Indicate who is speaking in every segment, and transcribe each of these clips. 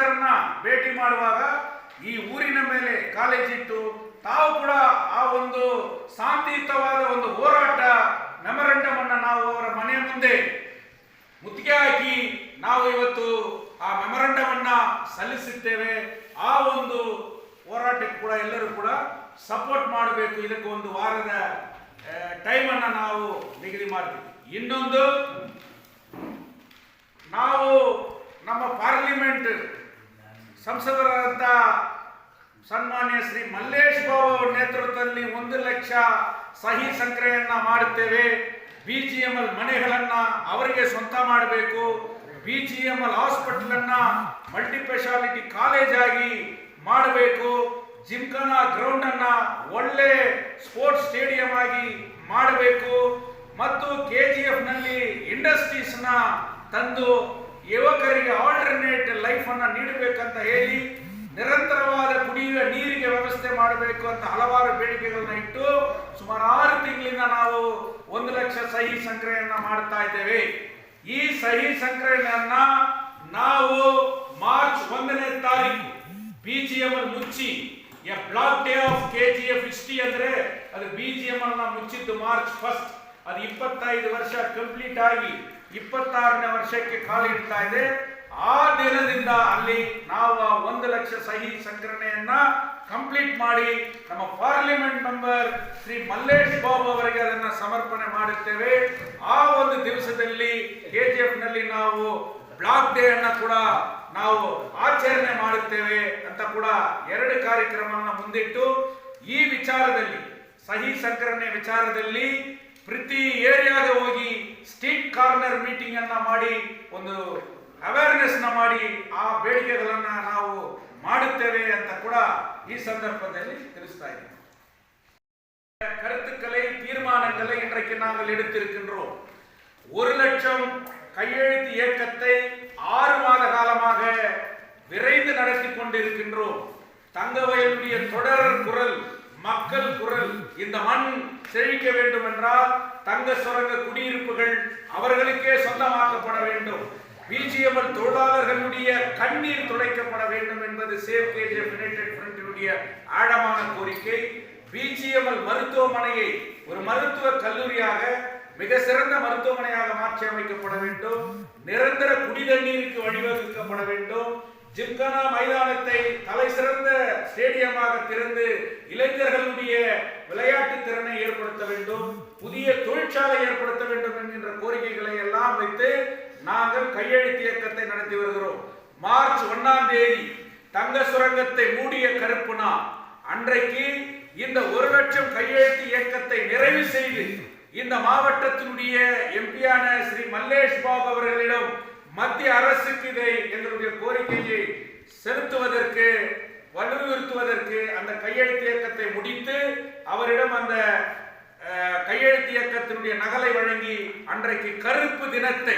Speaker 1: ಮಿನಿಸ್ಟರ್ನ ಭೇಟಿ ಮಾಡುವಾಗ ಈ ಊರಿನ ಮೇಲೆ ಕಾಲೇಜಿಟ್ಟು ತಾವು ಕೂಡ ಆ ಒಂದು ಶಾಂತಿಯುತವಾದ ಒಂದು ಹೋರಾಟ ಮೆಮೊರಂಡಮ್ ಅನ್ನ ನಾವು ಅವರ ಮನೆ ಮುಂದೆ ಮುತ್ತಿಗೆ ಹಾಕಿ ನಾವು ಇವತ್ತು ಆ ಮೆಮರಂಡಮ್ ಅನ್ನ ಸಲ್ಲಿಸುತ್ತೇವೆ. ಆ ಒಂದು ಹೋರಾಟಕ್ಕೆ ಕೂಡ ಎಲ್ಲರೂ ಕೂಡ ಸಪೋರ್ಟ್ ಮಾಡಬೇಕು. ಇದಕ್ಕೆ ಒಂದು ವಾರದ ಟೈಮ್ ಅನ್ನ ನಾವು ನಿಗದಿ ಮಾಡ್ತೀವಿ. ಇನ್ನೊಂದು, ನಾವು ನಮ್ಮ ಪಾರ್ಲಿಮೆಂಟ್ ಸಂಸದರಾದಂಥ ಸನ್ಮಾನ್ಯ ಶ್ರೀ ಮಲ್ಲೇಶ್ ಬಾಬು ಅವರ ನೇತೃತ್ವದಲ್ಲಿ ಒಂದು ಲಕ್ಷ ಸಹಿ ಸಂಗ್ರಹವನ್ನು ಮಾಡುತ್ತೇವೆ. ಬಿ ಜಿ ಎಂ ಎಲ್ ಮನೆಗಳನ್ನ ಅವರಿಗೆ ಸ್ವಂತ ಮಾಡಬೇಕು. B G M L hospital ಅನ್ನ ಮಲ್ಟಿಸ್ಪೆಷಾಲಿಟಿ ಕಾಲೇಜ್ ಮಾಡಬೇಕು. ಜಿಮ್ಖಾನಾ ಗ್ರೌಂಡ್ ಅನ್ನ ಒಳ್ಳೆ ಸ್ಪೋರ್ಟ್ಸ್ ಸ್ಟೇಡಿಯಂ ಆಗಿ ಮಾಡಬೇಕು. ಮತ್ತು ಕೆ ಜಿ ಎಫ್ನಲ್ಲಿ ನಲ್ಲಿ ಇಂಡಸ್ಟ್ರೀಸ್ನ ತಂದು ಯುವಕರಿಗೆ ಆಲ್ಟರ್ನೇಟ್ ಲೈಫ್ ಅನ್ನ ನೀಡಬೇಕಂತ ಹೇಳಿ ನಿರಂತರವಾದ ಕುಡಿಯುವ ನೀರಿಗೆ ವ್ಯವಸ್ಥೆ ಮಾಡಬೇಕು ಅಂತ ಹಲವಾರು ಬೇಡಿಕೆಗಳನ್ನ ಇಟ್ಟು ಸುಮಾರು ಆರು ತಿಂಗಳಿಂದ ನಾವು ಒಂದು ಲಕ್ಷ ಸಹಿ ಸಂಗ್ರಹಣ ಮಾಡ್ತಾ ಇದ್ದೇವೆ. ಈ ಸಹಿ ಸಂಗ್ರಹಣೆಯನ್ನ ನಾವು ಮಾರ್ಚ್ ಒಂದನೇ ತಾರೀಕು ಬಿ ಜಿ ಅಲ್ಲಿ ಮುಚ್ಚಿ, A block day of K G F history ಅಂದ್ರೆ ಅದು ಬಿ ಜಿ ಮುಚ್ಚಿದ್ದು ಮಾರ್ಚ್ ಫಸ್ಟ್. ಅದು ಇಪ್ಪತ್ತೈದು ವರ್ಷ ಕಂಪ್ಲೀಟ್ ಆಗಿ ಇಪ್ಪತ್ತಾರನೇ ವರ್ಷಕ್ಕೆ ಕಾಲಿಡ್ತಾ ಇದೆ. ಆ ದಿನದಿಂದ ಅಲ್ಲಿ ನಾವು ಆ ಒಂದು ಲಕ್ಷ ಸಹಿ ಸಂಗ್ರಹಣೆಯನ್ನ ಕಂಪ್ಲೀಟ್ ಮಾಡಿ ನಮ್ಮ ಪಾರ್ಲಿಮೆಂಟ್ ಮೆಂಬರ್ ಶ್ರೀ ಮಲ್ಲೇಶ್ ಬಾಬು ಅವರಿಗೆ ಅದನ್ನ ಸಮರ್ಪಣೆ ಮಾಡುತ್ತೇವೆ. ಆ ಒಂದು ದಿವಸದಲ್ಲಿ ಕೆಜಿಎಫ್ನಲ್ಲಿ ನಾವು ಬ್ಲಾಕ್ ಡೇ ಅನ್ನ ಕೂಡ ನಾವು ಆಚರಣೆ ಮಾಡುತ್ತೇವೆ ಅಂತ ಕೂಡ ಎರಡು ಕಾರ್ಯಕ್ರಮವನ್ನು ಮುಂದಿಟ್ಟು ಈ ವಿಚಾರದಲ್ಲಿ, ಸಹಿ ಸಂಗ್ರಹಣೆ ವಿಚಾರದಲ್ಲಿ ಪ್ರತಿ ಏರಿಯಾಗ ಹೋಗಿ ಸ್ಟ್ರೀಟ್ ಕಾರ್ನರ್ ಮೀಟಿಂಗ್ ಅನ್ನ ಮಾಡಿ ಒಂದು ಅವೇರ್ನೆಸ್ ನ ಮಾಡಿ ಆ ಬೇಡಿಕೆಗಳನ್ನ ನಾವು ಮಾಡುತ್ತೇವೆ ಅಂತ ಕೂಡ ಈ ಸಂದರ್ಭದಲ್ಲಿ ತಿಳಿಸ್ತಾ ಇದ್ದೀವಿ கருத்துக்களை தீர்மானங்களை இன்றைக்கு நாங்கள் எடுத்திருக்கின்றோம் ஒரு லட்சம் கையெழுத்து இயக்கத்தை ஆறு மாத காலமாக விரைந்து நடத்தி கொண்டிருக்கின்றோம் தங்கவயலுடைய தொடர் குரல் மக்கள் குரல். இந்த மண் செழிக்க வேண்டும் என்றால் தங்க சுரங்க குடியிருப்புகள் அவர்களுக்கே சொந்தமாக்கப்பட வேண்டும். பிஜிஎம்எல் தொழிலாளர்களுடைய கண்ணீர் துடைக்கப்பட வேண்டும் என்பது சேவ் கேஜிஎஃப் யுனைடெட் ஃப்ரண்டினுடைய ஆழமான கோரிக்கை. பிஜிஎம்எல் மருத்துவமனையை ஒரு மருத்துவ கல்லூரியாக மிக சிறந்த மருத்துவமனையாக மாற்றி அமைக்கப்பட வேண்டும். நிரந்தர குடிதண்ணீருக்கு வழிவகுக்கப்பட வேண்டும். ஜிம்கானா மைதானத்தை தலை சிறந்த ஸ்டேடியமாக திறந்து இளைஞர்களுடைய விளையாட்டு திறனை ஏற்படுத்த வேண்டும் புதிய தொழிற்சாலை ஏற்படுத்த வேண்டும் என்கின்ற கோரிக்கைகளை எல்லாம் வைத்து நாங்கள் கையெழுத்து இயக்கத்தை நடத்தி வருகிறோம். மார்ச் ஒன்னாம் தேதி தங்க சுரங்கத்தை மூடிய கருப்பு நாள். அன்றைக்கு இந்த ஒரு லட்சம் கையெழுத்து இயக்கத்தை நிறைவு செய்து இந்த மாவட்டத்தினுடைய எம்பியான ஸ்ரீ மல்லேஷ் பாபு அவர்களிடம் மத்திய அரசுக்கு இதை எங்களுடைய கோரிக்கை செலுத்துவதற்கு வலியுறுத்துவதற்கு அந்த கையெழுத்து இயக்கத்தை முடித்து அவரிடம் அந்த கையெழுத்து இயக்கத்தினுடைய நகலை வழங்கி அன்றைக்கு கருப்பு தினத்தை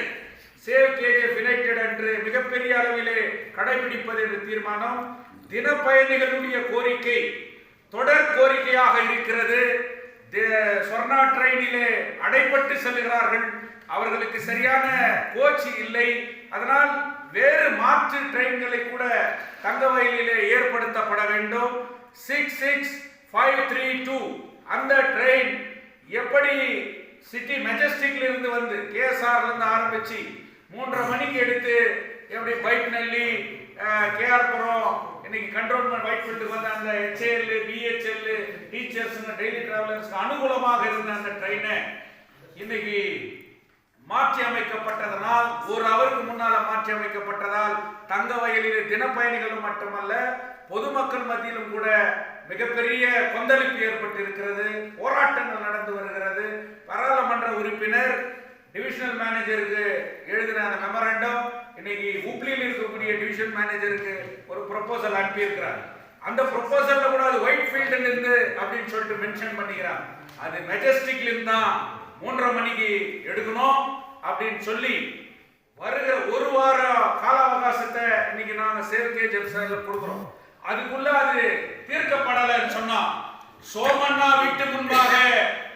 Speaker 1: சேவ் கேஜிஎஃப் யுனைடெட் அன்று மிகப்பெரிய அளவிலே கடைபிடிப்பது என்று தீர்மானம் தினப்பயணிகளுடைய கோரிக்கை தொடர் கோரிக்கையாக இருக்கிறது. தி- சொர்ணா ட்ரெயினிலே அடைபட்டு செல்கிறார்கள். அவர்களுக்கு சரியான கோச் இல்லை. அதனால் வேறு மாற்று ட்ரெயின்களை கூட தங்கவயலிலே ஏற்படுத்தப்பட வேண்டும். Six six five three two அந்த ட்ரெயின் எப்படி சிட்டி மெஜஸ்டிக்ல இருந்து வந்து கேஎஸ்ஆர்ல இருந்து ஆரம்பிச்சு மூன்றரை மணிக்கு எடுத்து எப்படி பைக் நெல்லி கேஆர்புரம் இன்னைக்கு கண்ட்ரோல்மெண்ட் ஒயிட்ஃபீல்டுக்கு வந்த அந்த ஹெச்ஏஎல் பிஹெச்எல் டீச்சர்ஸ் டெய்லி டிராவலர்ஸ்க்கு அனுகூலமாக இருந்த அந்த ட்ரெயினை இன்னைக்கு மாற்றி அமைக்கப்பட்டதனால் ஒரு அவருக்கு முன்னால மாற்றி அமைக்கப்பட்டதால் தங்க வயலில் தினப்பயணிகளும் மட்டுமல்ல பொதுமக்கள் மத்தியிலும் கூட மிகப்பெரிய கொந்தளிப்பு ஏற்பட்டிருக்கிறது போராட்டங்கள் நடந்து வருகிறது. பாராளுமன்ற உறுப்பினர் டிவிஷனல் மேனேஜருக்கு எழுதின அந்த மெமரண்டம் இன்னைக்கு ஹூப்ளியில் இருக்கக்கூடிய டிவிஷன் மேனேஜருக்கு ஒரு ப்ரொபோசல் அனுப்பியிருக்கிறார். அந்த ப்ரொபோசல்ல கூட அது ஒயிட் ஃபீல்டில் இருந்து அப்படின்னு சொல்லிட்டு மென்ஷன் பண்ணிக்கிறான் அது மெஜஸ்டிக்லேருந்து தான் மூன்றரை மணிக்கு எடுக்கணும் அப்படின்னு சொல்லி வருகிற ஒரு வார கால அவகாசத்தை இன்னைக்கு நாங்கள் சேர்க்கை ஜெப்சால கொடுக்குறோம். அதுக்குள்ள அது தீர்க்கப்படலைன்னு சொன்னா சோமண்ணா வீட்டு முன்பாக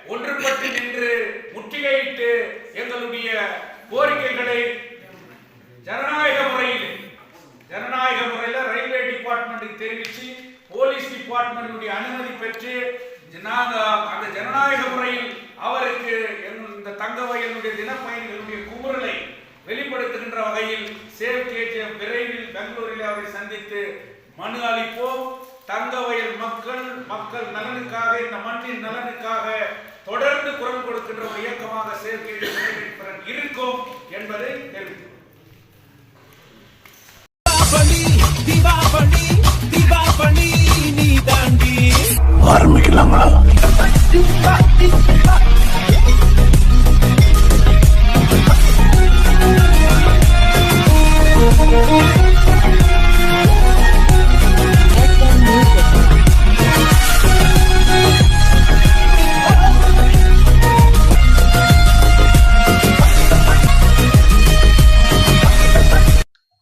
Speaker 1: ஒன்றுபட்டு நின்று முற்றுகையிட்டு எங்களுடைய கோரிக்கைகளை ஜனநாயக முறையில் ஜனநாயக முறையில் ரயில்வே டிபார்ட்மெண்ட்டுக்கு தெரிவித்து போலீஸ் டிபார்ட்மெண்ட்டுடைய அனுமதி பெற்று நாங்கள் அந்த ஜனநாயக முறையில் அவருக்கு இந்த தங்க வயலுடைய தினப்பயணிகளுடைய குமுறலை வெளிப்படுத்துகின்ற வகையில் சேவ் கேஜிஎம் விரைவில் பெங்களூரில் அவரை சந்தித்து மனு அளிப்போம். தங்க வயல் மக்கள் மக்கள் நலனுக்காக இந்த மண்ணின் நலனுக்காக தொடர்ந்து குரல் கொடுக்கின்ற ஒரு இயக்கமாக கேஜிஎம் இருக்கும் என்பதை தெரிவித்துள்ளோம்
Speaker 2: தீபாவளி